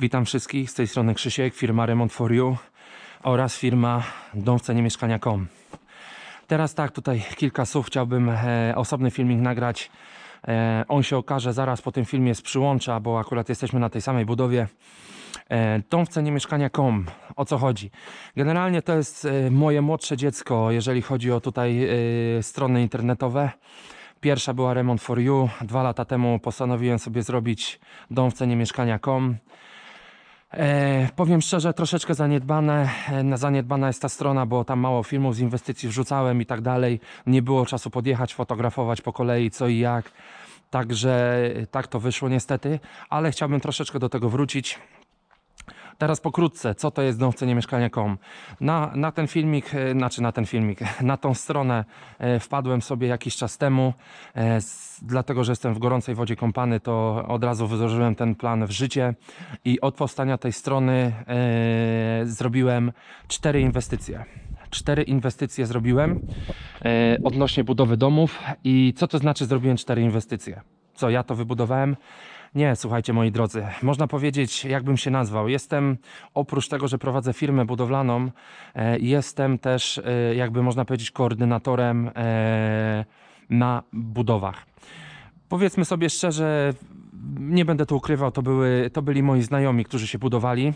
Witam wszystkich, z tej strony Krzysiek, firma Remont for You oraz firma Dom w cenie mieszkania.com. Teraz tak, tutaj kilka słów chciałbym e, osobny filmik nagrać. E, on się okaże zaraz po tym filmie z przyłącza, bo akurat jesteśmy na tej samej budowie. E, Dom w cenie mieszkania.com. O co chodzi? Generalnie to jest e, moje młodsze dziecko, jeżeli chodzi o tutaj e, strony internetowe. Pierwsza była Remont for You. Dwa lata temu postanowiłem sobie zrobić dom w cenie mieszkania.com. E, powiem szczerze, troszeczkę zaniedbane. E, na- zaniedbana jest ta strona, bo tam mało filmów z inwestycji wrzucałem i tak dalej. Nie było czasu podjechać, fotografować po kolei co i jak. Także e, tak to wyszło niestety, ale chciałbym troszeczkę do tego wrócić. Teraz pokrótce, co to jest dom w cenie mieszkania.com. Na, na ten filmik, e, znaczy na ten filmik, na tą stronę e, wpadłem sobie jakiś czas temu, e, dlatego że jestem w gorącej wodzie kąpany, to od razu wdrożyłem ten plan w życie i od powstania tej strony zrobiłem cztery inwestycje. Cztery inwestycje zrobiłem odnośnie budowy domów i co to znaczy zrobiłem cztery inwestycje? Co, ja to wybudowałem? Nie, słuchajcie moi drodzy, można powiedzieć, jakbym się nazwał. Jestem, oprócz tego, że prowadzę firmę budowlaną, e, jestem też, e, jakby można powiedzieć, koordynatorem e, na budowach. Powiedzmy sobie szczerze, nie będę tu ukrywał, to, były, to byli moi znajomi, którzy się budowali,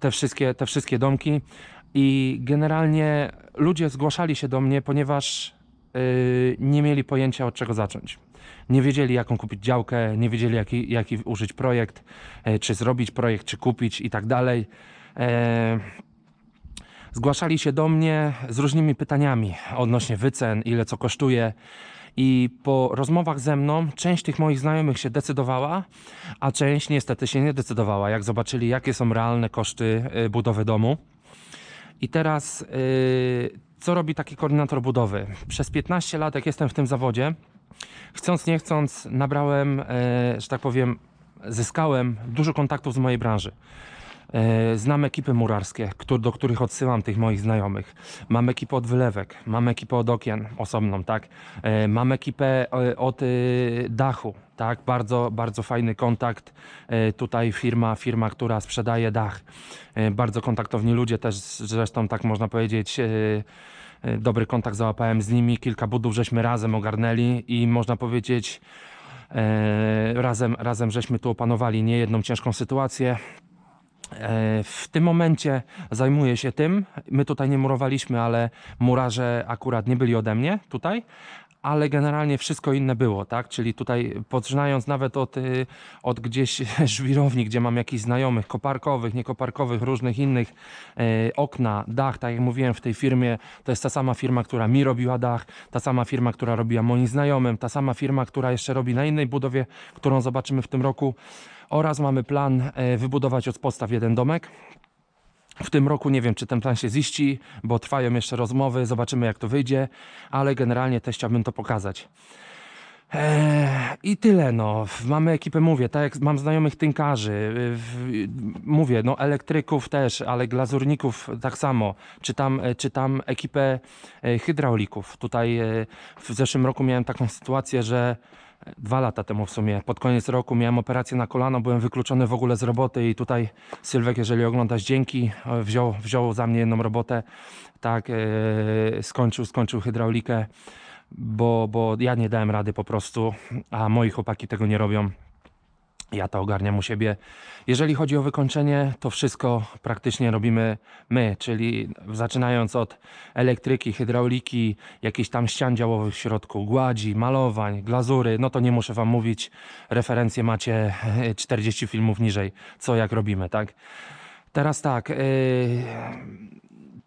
te wszystkie, te wszystkie domki i generalnie ludzie zgłaszali się do mnie, ponieważ nie mieli pojęcia od czego zacząć. Nie wiedzieli jaką kupić działkę, nie wiedzieli jaki, jaki użyć projekt, e, czy zrobić projekt, czy kupić i tak dalej. E, Zgłaszali się do mnie z różnymi pytaniami odnośnie wycen, ile co kosztuje. I po rozmowach ze mną część tych moich znajomych się decydowała, a część niestety się nie decydowała, jak zobaczyli, jakie są realne koszty y, budowy domu. I teraz, co robi taki koordynator budowy? Przez 15 lat, jak jestem w tym zawodzie, chcąc nie chcąc, nabrałem, e, że tak powiem, zyskałem dużo kontaktów z mojej branży. E, Znam ekipy murarskie, do których odsyłam tych moich znajomych. Mam ekipę od wylewek, mam ekipę od okien osobną, tak. E, Mam ekipę e, od dachu, tak. Bardzo, bardzo fajny kontakt. Tutaj firma, firma, która sprzedaje dach. Bardzo kontaktowni ludzie też, zresztą tak można powiedzieć. Dobry kontakt załapałem z nimi, kilka budów żeśmy razem ogarnęli i można powiedzieć, razem, razem żeśmy tu opanowali niejedną ciężką sytuację. E, W tym momencie zajmuję się tym. My tutaj nie murowaliśmy, ale murarze akurat nie byli ode mnie tutaj. Ale generalnie wszystko inne było, tak? Czyli tutaj poczynając nawet od, y, od gdzieś żwirowni, gdzie mam jakichś znajomych, koparkowych, niekoparkowych, różnych innych, e, okna, dach, tak jak mówiłem w tej firmie, to jest ta sama firma, która mi robiła dach, ta sama firma, która robiła moim znajomym, ta sama firma, która jeszcze robi na innej budowie, którą zobaczymy w tym roku oraz mamy plan e, wybudować od podstaw jeden domek. W tym roku nie wiem, czy ten plan się ziści, bo trwają jeszcze rozmowy, zobaczymy jak to wyjdzie, ale generalnie też chciałbym to pokazać. Eee, I tyle, no. Mamy ekipę, mówię, tak jak mam znajomych tynkarzy, w- mówię, no elektryków też, ale glazurników tak samo. Czy tam, e, czy tam ekipę e, hydraulików. Tutaj e, w zeszłym roku miałem taką sytuację, że e, dwa lata temu w sumie, pod koniec roku miałem operację na kolano, byłem wykluczony w ogóle z roboty i tutaj Sylwek, jeżeli oglądasz, dzięki, e, wziął, wziął za mnie jedną robotę, tak, e, skończył, skończył hydraulikę bo, bo ja nie dałem rady po prostu, a moi chłopaki tego nie robią. Ja to ogarniam u siebie. Jeżeli chodzi o wykończenie, to wszystko praktycznie robimy my, czyli zaczynając od elektryki, hydrauliki, jakichś tam ścian działowych w środku, gładzi, malowań, glazury, no to nie muszę wam mówić, referencje macie 40 filmów niżej, co jak robimy, tak? Teraz tak, yy,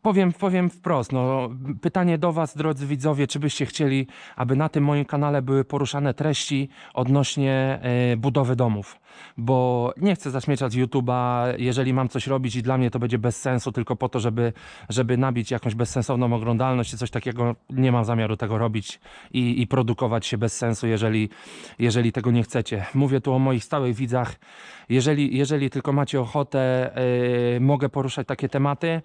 Powiem, powiem wprost, no, pytanie do Was, drodzy widzowie, czy byście chcieli, aby na tym moim kanale były poruszane treści odnośnie e, budowy domów? Bo nie chcę zaśmiecać YouTube'a, jeżeli mam coś robić i dla mnie to będzie bez sensu, tylko po to, żeby, żeby nabić jakąś bezsensowną oglądalność czy coś takiego, nie mam zamiaru tego robić i, i produkować się bez sensu, jeżeli, jeżeli tego nie chcecie. Mówię tu o moich stałych widzach. Jeżeli, jeżeli tylko macie ochotę, e, mogę poruszać takie tematy.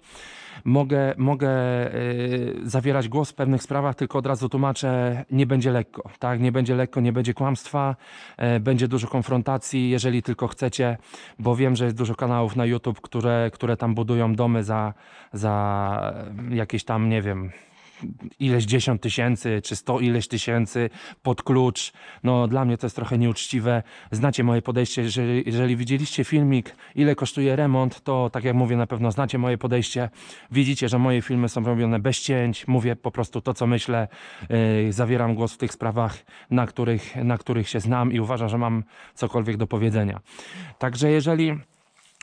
Mogę mogę, mogę y, zawierać głos w pewnych sprawach, tylko od razu tłumaczę, nie będzie lekko, tak? Nie będzie lekko, nie będzie kłamstwa, e, będzie dużo konfrontacji, jeżeli tylko chcecie, bo wiem, że jest dużo kanałów na YouTube, które, które tam budują domy za, za jakieś tam, nie wiem, ileś dziesiąt tysięcy, czy sto ileś tysięcy pod klucz. No dla mnie to jest trochę nieuczciwe. Znacie moje podejście, jeżeli, jeżeli widzieliście filmik, ile kosztuje remont, to tak jak mówię, na pewno znacie moje podejście. Widzicie, że moje filmy są robione bez cięć, mówię po prostu to, co myślę, yy, zawieram głos w tych sprawach, na których, na których się znam i uważam, że mam cokolwiek do powiedzenia. Także jeżeli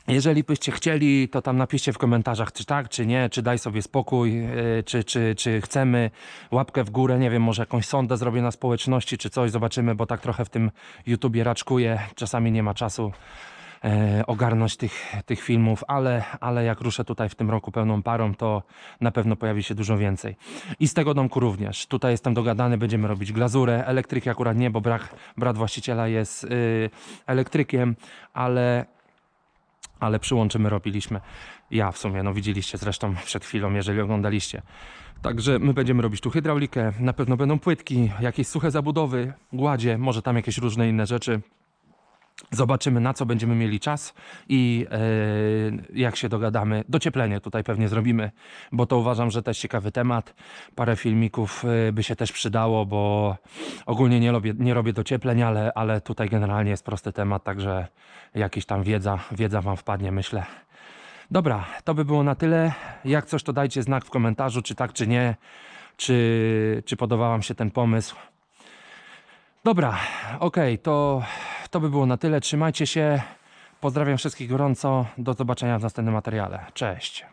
jeżeli byście chcieli, to tam napiszcie w komentarzach, czy tak, czy nie, czy daj sobie spokój, yy, czy, czy, czy chcemy łapkę w górę, nie wiem, może jakąś sondę zrobię na społeczności, czy coś, zobaczymy, bo tak trochę w tym YouTubie raczkuję, czasami nie ma czasu e, ogarnąć tych, tych filmów, ale, ale jak ruszę tutaj w tym roku pełną parą, to na pewno pojawi się dużo więcej. I z tego domku również. Tutaj jestem dogadany, będziemy robić glazurę, elektryki akurat nie, bo brak, brat właściciela jest y, elektrykiem, ale ale przyłączymy robiliśmy. Ja w sumie, no widzieliście zresztą przed chwilą, jeżeli oglądaliście. Także my będziemy robić tu hydraulikę, na pewno będą płytki, jakieś suche zabudowy, gładzie, może tam jakieś różne inne rzeczy. Zobaczymy, na co będziemy mieli czas i e, jak się dogadamy. Docieplenie tutaj pewnie zrobimy, bo to uważam, że też ciekawy temat. Parę filmików e, by się też przydało, bo ogólnie nie robię, nie robię dociepleń, ale, ale tutaj generalnie jest prosty temat, także jakiś tam wiedza, wiedza Wam wpadnie, myślę. Dobra, to by było na tyle. Jak coś, to dajcie znak w komentarzu, czy tak, czy nie, czy, czy podobał Wam się ten pomysł. Dobra, okej, to, to by było na tyle. Trzymajcie się. Pozdrawiam wszystkich gorąco. Do zobaczenia w następnym materiale. Cześć.